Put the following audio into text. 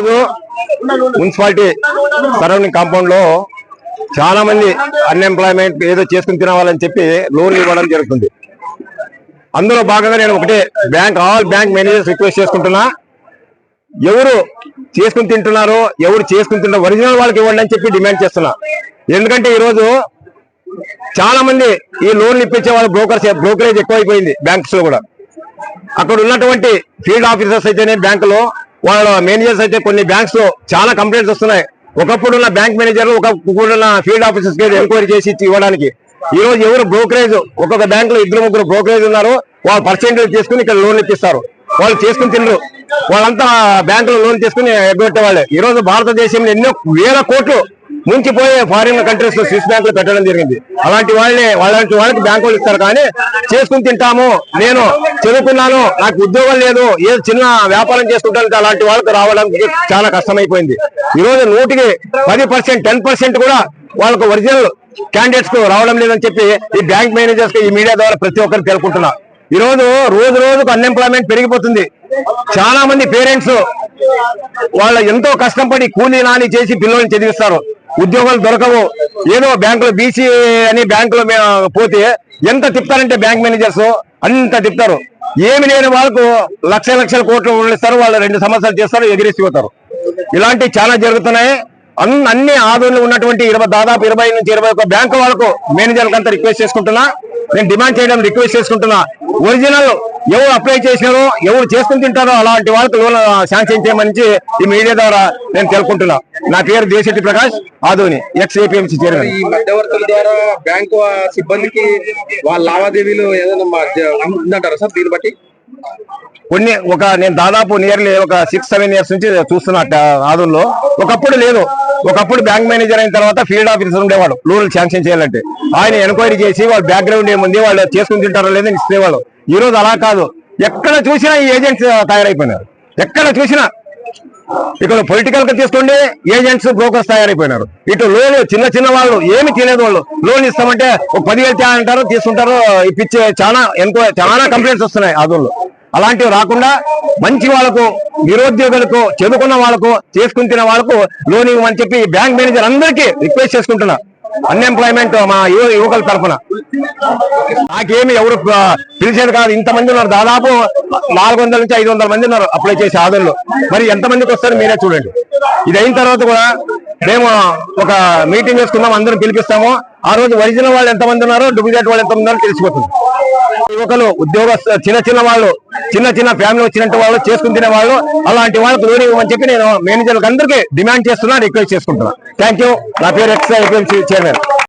ఈరోజు municipality surrounding కాంపౌండ్లో చాలా మంది అన్ఎంప్లాయ్మెంట్ ఏదో చేసుకుని తినవాలని చెప్పి లోన్లు ఇవ్వడం జరుగుతుంది. అందులో భాగంగా నేను ఒకటే bank all bank managers request చేసుకుంటున్నా. ఎవరు చేసుకుని తింటున్నారో ఎవరు చేసుకుని తింటారో ఒరిజినల్ వాళ్ళకి ఇవ్వండి అని చెప్పి డిమాండ్ చేస్తున్నా. ఎందుకంటే ఈరోజు చాలా మంది ఈ లోన్లు ఇప్పించే వాళ్ళు బ్రోకర్స్ బ్రోకరేజ్ ఎక్కువైపోయింది బ్యాంక్స్లో కూడా. అక్కడ ఉన్నటువంటి ఫీల్డ్ ఆఫీసర్స్ అయితేనే బ్యాంకులో వాళ్ళ మేనేజర్స్ అయితే కొన్ని బ్యాంక్స్లో చాలా కంప్లైంట్స్ వస్తున్నాయి. ఒకప్పుడు ఉన్న బ్యాంక్ మేనేజర్లు ఒకప్పుడు ఉన్న ఫీల్డ్ ఆఫీసర్స్కి ఎంక్వైరీ చేసి ఇవ్వడానికి. ఈ రోజు ఎవరు బ్రోకరేజ్ ఒక్కొక్క బ్యాంక్లో ఇద్దరు ముగ్గురు బ్రోకరేజ్ ఉన్నారు వాళ్ళు పర్సెంటేజ్ తీసుకుని ఇక్కడ లోన్ ఇప్పిస్తారు. వాళ్ళు చేసుకుని తినరు. వాళ్ళంతా బ్యాంకులో లోన్ తీసుకుని ఎగ్గొట్టే వాళ్ళే ఈ రోజు భారతదేశంలో ఎన్నో వేల కోట్లు ముంచిపోయే ఫారిన్ కంట్రీస్లో స్విస్ బ్యాంకులు పెట్టడం జరిగింది. అలాంటి వాళ్ళని వాళ్ళంటి వాళ్ళకి బ్యాంకులు ఇస్తారు. కానీ చేసుకుని తింటాము. నేను చదువుకున్నాను. నాకు ఉద్యోగం లేదు. ఏ చిన్న వ్యాపారం చేసుకుంటానికి అలాంటి వాళ్ళకి రావడానికి చాలా కష్టమైపోయింది. ఈ రోజు నూటికి పది పర్సెంట్ టెన్ పర్సెంట్ కూడా వాళ్ళకు ఒరిజినల్ క్యాండిడేట్స్కు రావడం లేదని చెప్పి ఈ బ్యాంక్ మేనేజర్స్ ఈ మీడియా ద్వారా ప్రతి ఒక్కరు తెలుపుకుంటున్నా ఈ రోజు రోజు రోజుకు అన్ఎంప్లాయ్మెంట్ పెరిగిపోతుంది. చాలా మంది పేరెంట్స్ వాళ్ళ ఎంతో కష్టపడి కూలీ నాని చేసి పిల్లల్ని చదివిస్తారు. ఉద్యోగాలు దొరకవు. ఏదో బ్యాంకులో బీసీ అని బ్యాంకులో మే- పోతే ఎంత తిప్పుతారంటే బ్యాంక్ మేనేజర్స్? అంత తిప్పుతారు. ఏమి లేని వాళ్ళకు లక్ష లక్షల కోట్లు ఇస్తారు వాళ్ళు రెండు సంవత్సరాలు చేస్తారు ఎగిరిసిపోతారు ఇలాంటివి చాలా జరుగుతున్నాయి. అన్ని అన్ని ఉన్నటువంటి ఇరవై దాదాపు ఇరవై నుంచి ఇరవై ఒక్క బ్యాంకు వాళ్ళకు మేనేజర్లకు అంతా రిక్వెస్ట్ చేసుకుంటున్నా. నేను డిమాండ్ చేయడం రిక్వెస్ట్ చేసుకుంటున్నా. ఒరిజినల్ ఎవరు అప్లై చేసినారో ఎవరు చేసుకుని తింటారో అలాంటి వాళ్ళకి లోన్ శాంక్షన్ చేయమని ఈ మీడియా ద్వారా నేను తెలుపుకుంటున్నా. నా పేరు Desetti Prakash Adoni ex APMC chairman. ఈ మధ్యవర్తుల ద్వారా బ్యాంకు సిబ్బందికి వాళ్ళ లావాదేవీలు ఏదైనా ఉందంటారా సార్ దీన్ని బట్టి? కొన్ని ఒక నేను దాదాపు నియర్లీ ఒక సిక్స్ సెవెన్ ఇయర్స్ నుంచి చూస్తున్నా ఆదంలో ఒకప్పుడు లేదు. ఒకప్పుడు బ్యాంక్ మేనేజర్ అయిన తర్వాత ఫీల్డ్ ఆఫీసర్ ఉండేవాడు లోన్లు శాంక్షన్ చేయాలంటే. ఆయన ఎంక్వైరీ చేసి వాళ్ళ బ్యాక్గ్రౌండ్ ఏముంది వాళ్ళు చేసుకుని తింటారో లేదని ఇచ్చేవాళ్ళు. ఈ రోజు అలా కాదు. ఎక్కడ చూసినా ఈ ఏజెంట్స్ తయారైపోయినారు. ఎక్కడ చూసినా. ఇక్కడ పొలిటికల్గా తీసుకోండి ఏజెంట్స్ బ్రోకర్స్ తయారైపోయినారు. ఇటు లోన్ చిన్న చిన్న వాళ్ళు ఏమి తినేది వాళ్ళు. లోన్ ఇస్తామంటే ఒక పదివేలు తే అంటారు తీసుకుంటారు. ఇప్పించే చాలా ఎంతో చాలా కంప్లైంట్స్ వస్తున్నాయి ఆదుల్లో అలాంటివి రాకుండా మంచి వాళ్ళకు నిరుద్యోగులకు చదువుకున్న వాళ్ళకు చేసుకుని తిన వాళ్ళకు లోన్ ఇవ్వమని చెప్పి బ్యాంక్ మేనేజర్ అందరికీ రిక్వెస్ట్ చేసుకుంటున్నా. అన్ఎంప్లాయ్మెంట్ మా యువకుల తరఫున. నాకేమి ఎవరు పిలిచేది కాదు. ఇంతమంది ఉన్నారు. దాదాపు నాలుగు వందల నుంచి ఐదు వందల మంది ఉన్నారు అప్లై చేసే ఆదోళ్ళు మరి ఎంత మందికి మీరే చూడండి. ఇది అయిన తర్వాత కూడా మేము ఒక మీటింగ్ చేసుకుందాం అందరం పిలిపిస్తాము. ఆ రోజు ఒరిజినల్ వాళ్ళు ఎంతమంది ఉన్నారో డూప్లికేట్ వాళ్ళు ఎంతమంది ఉన్నారో తెలిసిపోతుంది. యువకులు ఉద్యోగ చిన్న చిన్న వాళ్ళు చిన్న చిన్న ఫ్యామిలీ వచ్చినట్టు వాళ్ళు చేసుకుని తినే వాళ్ళు అలాంటి వాళ్ళకి లోన్ ఇవ్వమని చెప్పి నేను మేనేజర్లకు అందరికీ డిమాండ్ చేస్తున్నా రిక్వెస్ట్ చేసుకుంటున్నా. థ్యాంక్ యూ నా పేరు ఎక్స్ చైర్మన్